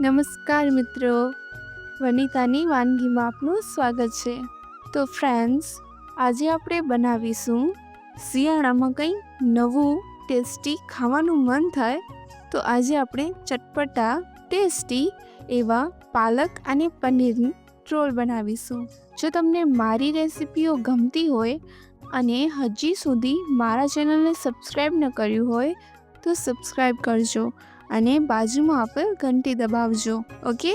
નમસ્કાર મિત્રો. વનિતાની વાનગીમાં આપનું સ્વાગત છે. તો ફ્રેન્ડ્સ આજે આપણે બનાવીશું શિયાળામાં કંઈ નવું ટેસ્ટી ખાવાનું મન થાય, તો આજે આપણે ચટપટા ટેસ્ટી એવા પાલક અને પનીરની રોલ બનાવીશું. જો તમને મારી રેસિપીઓ ગમતી હોય અને હજી સુધી મારા ચેનલને સબસ્ક્રાઈબ ન કર્યું હોય, તો સબસ્ક્રાઈબ કરજો. અને બાજુમાં આપેલ ઘંટી દબાવજો, ઓકે?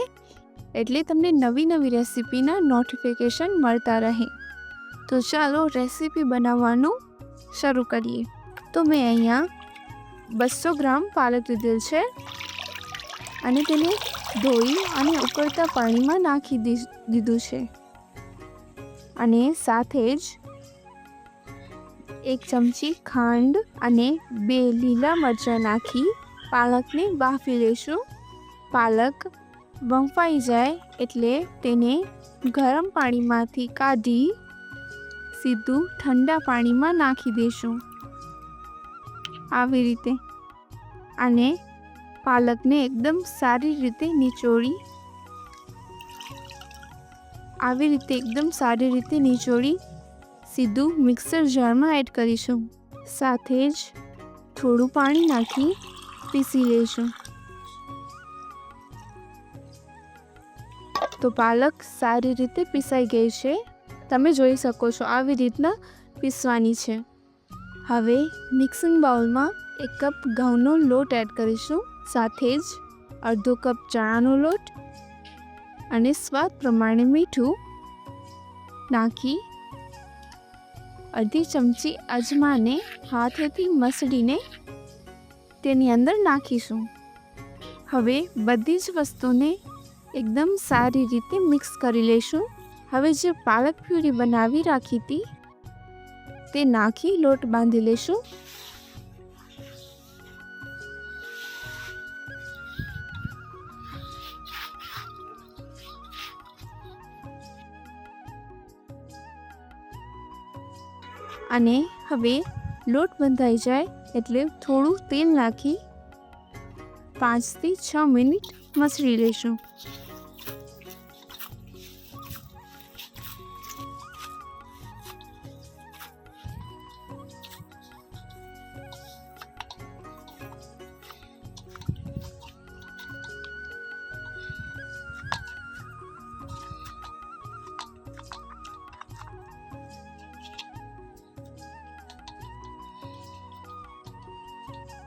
એટલે તમને નવી નવી રેસીપીના નોટિફિકેશન મળતા રહે. તો ચાલો રેસીપી બનાવવાનું શરૂ કરીએ. તો મેં અહીંયા બસો ગ્રામ પાલક લીધેલ છે અને તેને ધોઈ અને ઉકળતા પાણીમાં નાખી દીધું છે. અને સાથે જ એક ચમચી ખાંડ અને બે લીલા મરચાં નાખી પાલકને બાફી લઈશું. પાલક બફાઈ જાય એટલે તેને ગરમ પાણીમાંથી કાઢી સીધું ઠંડા પાણીમાં નાખી દઈશું. આવી રીતે. અને પાલકને એકદમ સારી રીતે નીચોળી આવી રીતે એકદમ સારી રીતે નીચોળી સીધું મિક્સર જારમાં એડ કરીશું. સાથે જ થોડું પાણી નાખી પીસી લઈશું તો પાલક સારી રીતે પીસાઈ ગઈ છે. તમે જોઈ શકો છો આવી રીતના પીસવાની છે. હવે મિક્સિંગ બાઉલમાં એક કપ ઘઉંનો લોટ એડ કરીશું. સાથે જ અડધો કપ ચણાનો લોટ અને સ્વાદ પ્રમાણે મીઠું નાખી અડધી ચમચી અજમાને હાથેથી મસળીને તેની અંદર નાખીશું. હવે બધી જ વસ્તુને એકદમ સારી રીતે મિક્સ કરી લઈશું. હવે જે પાલક પ્યુરી બનાવી રાખી હતી, તે નાખી લોટ બાંધી લઈશું. અને હવે લોટ બંધાઈ જાય એટલે થોડું તેલ નાખી પાંચથી છ મિનિટ મસળી લઈશું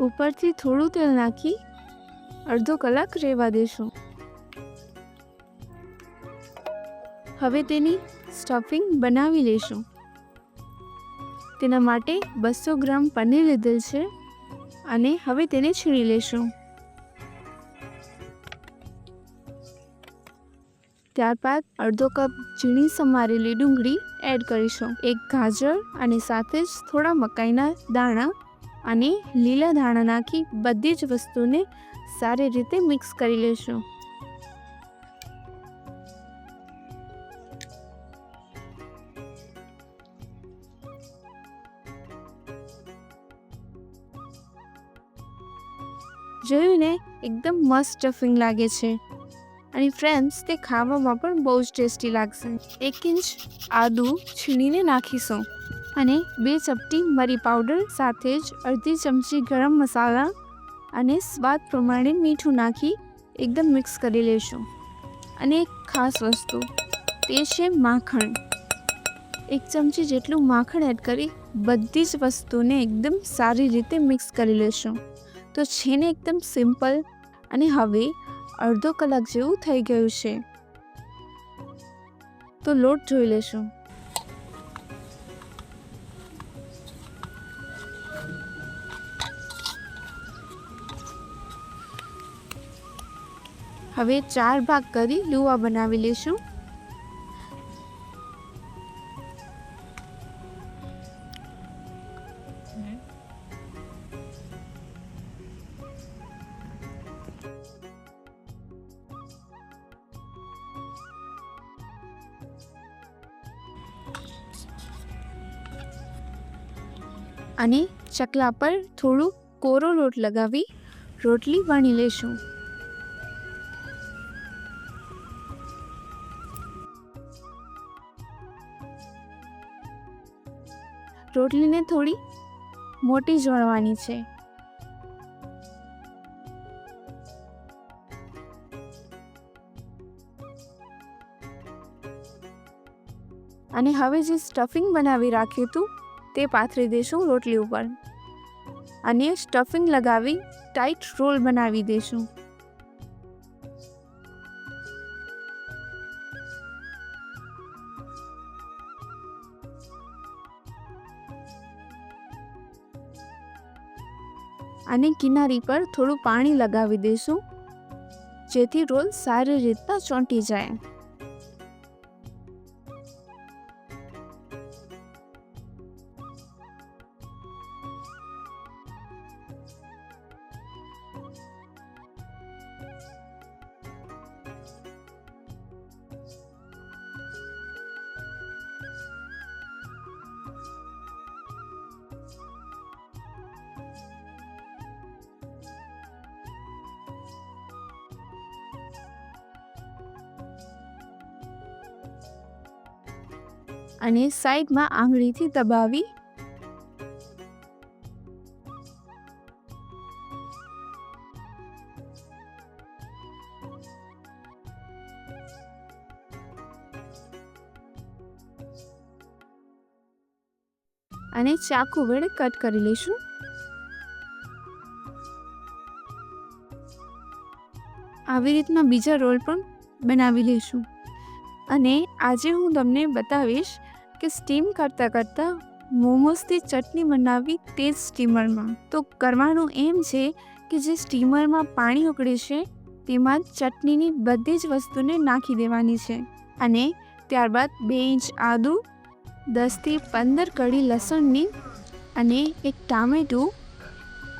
ઉપરથી થોડું તેલ નાખી અડધો કલાક રહેવા દેશું. હવે તેની સ્ટફિંગ બનાવી લઈશું તેના માટે બસો ગ્રામ પનીર લીધેલ છે અને હવે તેને છીણી લેશું. ત્યારબાદ અડધો કપ ઝીણી સમારેલી ડુંગળી એડ કરીશું. એક ગાજર અને સાથે જ થોડા મકાઈના દાણા અને લીલા ધાણા નાખી બધી જ વસ્તુને સારી રીતે મિક્સ કરી લેશું. જોયું ને? એકદમ મસ્ત સ્ટફિંગ લાગે છે. અને ફ્રેન્ડ્સ તે ખાવામાં પણ બહુ જ ટેસ્ટી લાગશે. એક ઇંચ આદુ છીણીને નાખીશું. અને બે ચપટી મરી પાવડર સાથે જ અડધી ચમચી ગરમ મસાલા અને સ્વાદ પ્રમાણે મીઠું નાખી એકદમ મિક્સ કરી લેશું. અને એક ખાસ વસ્તુ, તે છે માખણ. એક ચમચી જેટલું માખણ એડ કરી બધી જ વસ્તુને એકદમ સારી રીતે મિક્સ કરી લેશું. તો છે ને એકદમ સિમ્પલ અને હવે અડધો કલાક જેવું થઈ ગયું છે. તો લોટ જોઈ લેશું. હવે ચાર ભાગ કરી લુવા બનાવી લેશું. અને ચકલા પર થોડું કોરો લોટ લગાવી રોટલી વણી લેશું. રોટલીને થોડી મોટી જ વણવાની છે. અને હવે જે સ્ટફિંગ બનાવી રાખ્યું હતું, તે પાથરી દઈશું રોટલી ઉપર. અને સ્ટફિંગ લગાવી ટાઈટ રોલ બનાવી દઈશું અને કિનારી પર થોડું પાણી લગાવી દઈશું જેથી રોલ સારી રીતના ચોંટી જાય. અને સાઈડમાં આંગળીથી દબાવી અને ચાકુ વડે કટ કરી લઈશું. આવી રીતના બીજા રોલ પણ બનાવી લઈશું. અને આજે હું તમને બતાવીશ કે સ્ટીમ કરતાં કરતાં મોમોસથી ચટણી બનાવવી તે જ સ્ટીમરમાં તો કરવાનું એમ છે કે જે સ્ટીમરમાં પાણી ઉકળે છે, તેમાં ચટણીની બધી જ વસ્તુને નાખી દેવાની છે. અને ત્યારબાદ બે ઇંચ આદુ દસથી પંદર કળી લસણની અને એક ટામેટું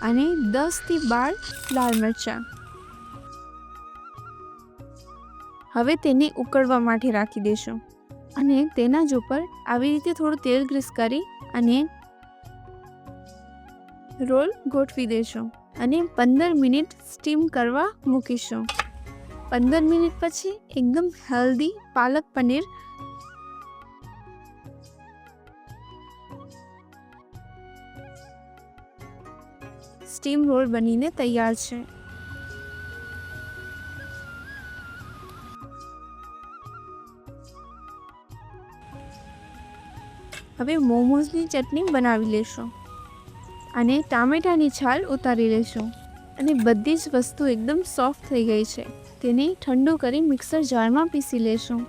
અને દસથી બાર લાલ મરચાં. હવે તેને ઉકળવા માટે રાખી દેશો. અને તેના જ ઉપર આવી રીતે થોડું તેલ ગ્રીસ કરી અને રોલ ગોઠવી દેશો અને પંદર મિનિટ સ્ટીમ કરવા મૂકીશું. પંદર મિનિટ પછી એકદમ healthy palak paneer steam role બનીને તૈયાર છે. હવે મોમોઝની ચટણી બનાવી લેશો. અને ટામેટાની છાલ ઉતારી લેશો. અને બધી જ વસ્તુ એકદમ સોફ્ટ થઈ ગઈ છે. તેને ઠંડુ કરી મિક્સર જારમાં પીસી લેશો.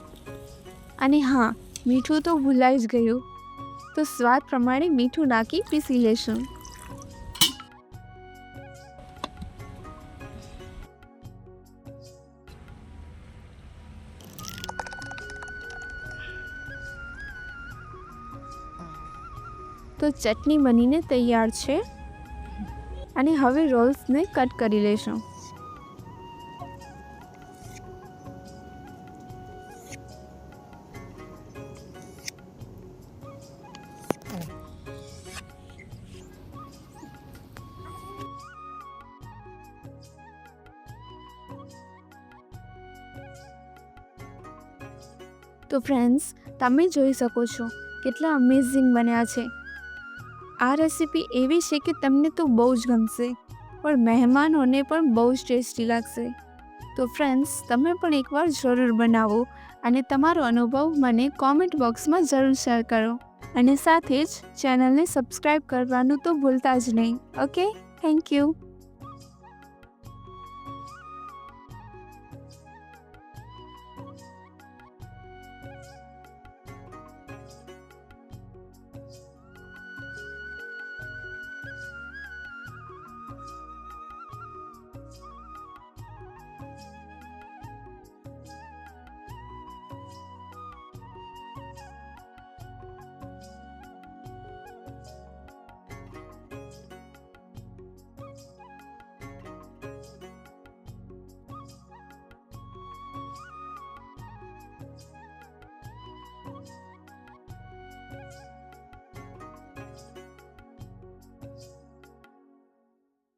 અને હા, મીઠું તો ભૂલાઈ જ ગયું. તો સ્વાદ પ્રમાણે મીઠું નાખી પીસી લેશું. તો ચટણી બનીને તૈયાર છે. અને હવે રોલ્સને કટ કરી લેશું તો ફ્રેન્ડ્સ તમે જોઈ શકો છો કેટલા અમેઝિંગ બન્યા છે. આ રેસીપી એવી છે કે તમને તો બહુ જ ગમશે, પણ મહેમાનોને પણ બહુ જ ટેસ્ટી લાગશે. તો ફ્રેન્ડ્સ, તમે પણ એકવાર જરૂર બનાવો અને તમારો અનુભવ મને કોમેન્ટ બોક્સમાં જરૂર શેર કરો. અને સાથે જ ચેનલને સબસ્ક્રાઈબ કરવાનું તો ભૂલતા જ નહીં. ઓકે? Thank you.